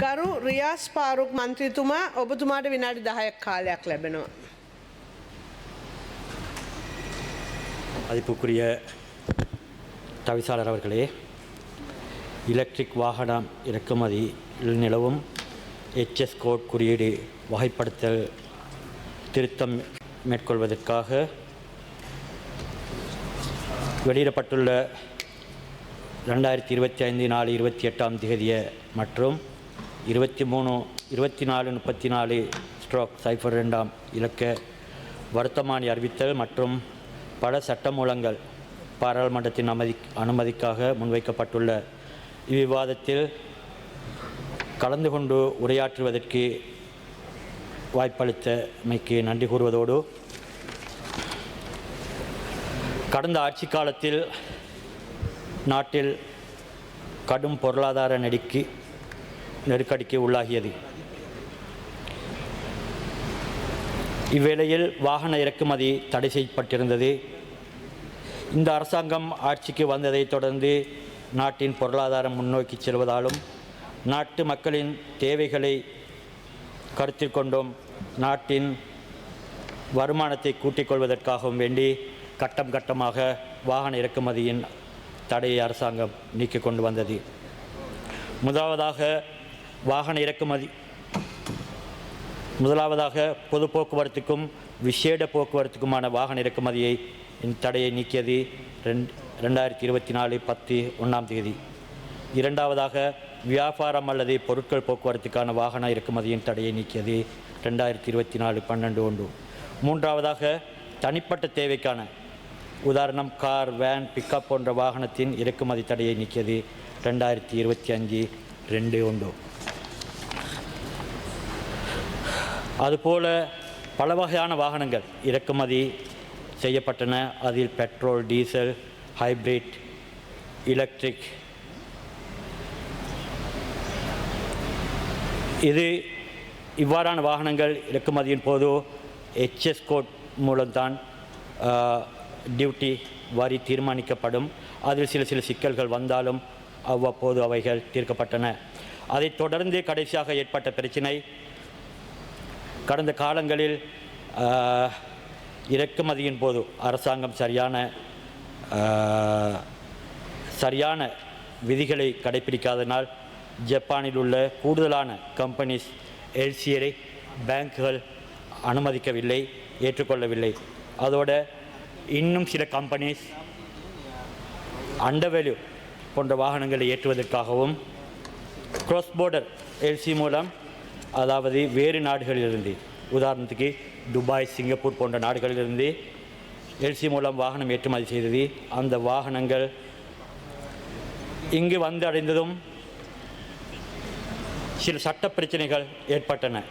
ගරු රියාස් පාරුක් මන්ත්‍රීතුමා ඔබතුමාට විනාඩි දහයක් කාලයක් ලැබෙනවා. மதிப்புக்குரிய தவிசாளர் அவர்களே எலக்ட்ரிக் வாகனம் இறக்குமதி நிலவும் எச்எஸ் கோட் குறியீடு வகைப்படுத்தல் திருத்தம் மேற்கொள்வதற்காக வெளியிடப்பட்டுள்ள ரெண்டாயிரத்தி இருபத்தி ஐந்து நாலு இருபத்தி எட்டாம் தேதிய மற்றும் இருபத்தி மூணு இருபத்தி நாலு முப்பத்தி நாலு ஸ்ட்ரோக் சைஃபர் ரெண்டாம் இலக்க வருத்தமானி அறிவித்தல் மற்றும் பல சட்டமூலங்கள் பாராளுமன்றத்தின் அனுமதி அனுமதிக்காக முன்வைக்கப்பட்டுள்ள இவ்விவாதத்தில் கலந்து கொண்டு உரையாற்றுவதற்கு வாய்ப்பளித்தமைக்கு நன்றி கூறுவதோடு கடந்த ஆட்சி காலத்தில் நாட்டில் கடும் பொருளாதார நெடுக்கி நெருக்கடிக்கு உள்ளாகியது. இவ்வேளையில் வாகன இறக்குமதி தடை செய்யப்பட்டிருந்தது. இந்த அரசாங்கம் ஆட்சிக்கு வந்ததைத் தொடர்ந்து நாட்டின் பொருளாதாரம் முன்னோக்கி செல்வதாலும் நாட்டு மக்களின் தேவைகளை கருத்தில் கொண்டும் நாட்டின் வருமானத்தை கூட்டிக் கொள்வதற்காகவும் வேண்டி கட்டம் கட்டமாக வாகன இறக்குமதியின் தடையை அரசாங்கம் நீக்கிக் கொண்டு வந்தது. முதலாவதாக வாகன இறக்குமதி. முதலாவதாக பொது போக்குவரத்துக்கும் விசேட போக்குவரத்துக்குமான வாகன இறக்குமதியை தடையை நீக்கியது ரெண்டு ரெண்டாயிரத்தி இருபத்தி நாலு பத்து ஒன்றாம் தேதி. இரண்டாவதாக வியாபாரம் அல்லது பொருட்கள் போக்குவரத்துக்கான வாகன இறக்குமதியின் தடையை நீக்கியது ரெண்டாயிரத்தி இருபத்தி நாலு பன்னெண்டு ஒன்று. மூன்றாவதாக தனிப்பட்ட தேவைக்கான உதாரணம் கார் வேன் பிக்கப் போன்ற வாகனத்தின் இறக்குமதி தடையை நீக்கியது ரெண்டாயிரத்தி இருபத்தி அஞ்சு ரெண்டு உண்டு. அதுபோல் பல வகையான வாகனங்கள் இறக்குமதி செய்யப்பட்டன. அதில் பெட்ரோல் டீசல் ஹைப்ரிட் எலக்ட்ரிக் இது இவ்வாறான வாகனங்கள் இறக்குமதியின் போது எச்எஸ் கோட் மூலம்தான் டியூட்டி வரி தீர்மானிக்கப்படும். அதில் சில சில சிக்கல்கள் வந்தாலும் அவ்வப்போது அவைகள் தீர்க்கப்பட்டன. அதைத் தொடர்ந்து கடைசியாக ஏற்பட்ட பிரச்சினை கடந்த காலங்களில் இறக்குமதியின் போது அரசாங்கம் சரியான சரியான விதிகளை கடைபிடிக்காதனால் ஜப்பானில் உள்ள கூடுதலான கம்பெனிஸ் எல்சியரை பேங்குகள் அனுமதிக்கவில்லை ஏற்றுக்கொள்ளவில்லை. அதோட இன்னும் சில கம்பெனிஸ் அண்டர்வேல்யூ போன்ற வாகனங்களை ஏற்றுவதற்காகவும் க்ராஸ் போர்டர் எல்சி மூலம் அதாவது வேறு நாடுகளிலிருந்து உதாரணத்துக்கு துபாய் சிங்கப்பூர் போன்ற நாடுகளிலிருந்து எல்சி மூலம் வாகனம் ஏற்றுமதி செய்தது. அந்த வாகனங்கள் இங்கு வந்து அடைந்ததும் சில சட்ட பிரச்சனைகள் ஏற்பட்டன.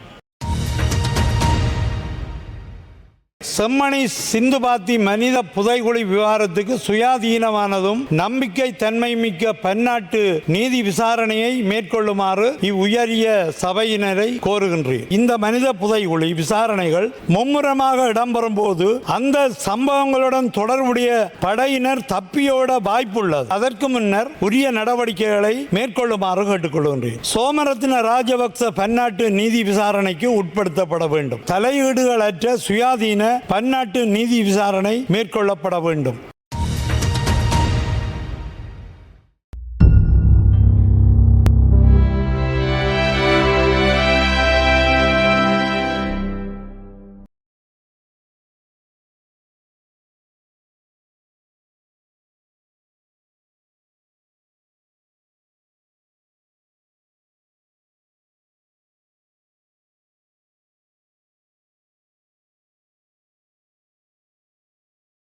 செம்மணி சிந்துபாத்தி மனித புதைகுழி விவகாரத்துக்கு சுயாதீனமானதும் நம்பிக்கை தன்மை மிக்க பன்னாட்டு நீதி விசாரணையை மேற்கொள்ளுமாறு இவ்வுயரிய சபையினரை கோருகின்றேன். இந்த மனித புதைகுழி விசாரணைகள் மும்முரமாக இடம்பெறும் போது அந்த சம்பவங்களுடன் தொடர்புடைய படையினர் தப்பியோட வாய்ப்புள்ளது. அதற்கு முன்னர் உரிய நடவடிக்கைகளை மேற்கொள்ளுமாறு கேட்டுக்கொள்கின்றேன். சோமரத்ன ராஜபக்ச பன்னாட்டு நீதி விசாரணைக்கு உட்படுத்தப்பட வேண்டும். தலையீடுகளற்ற சுயாதீன பன்னாட்டு நீதி விசாரணை மேற்கொள்ளப்பட வேண்டும்.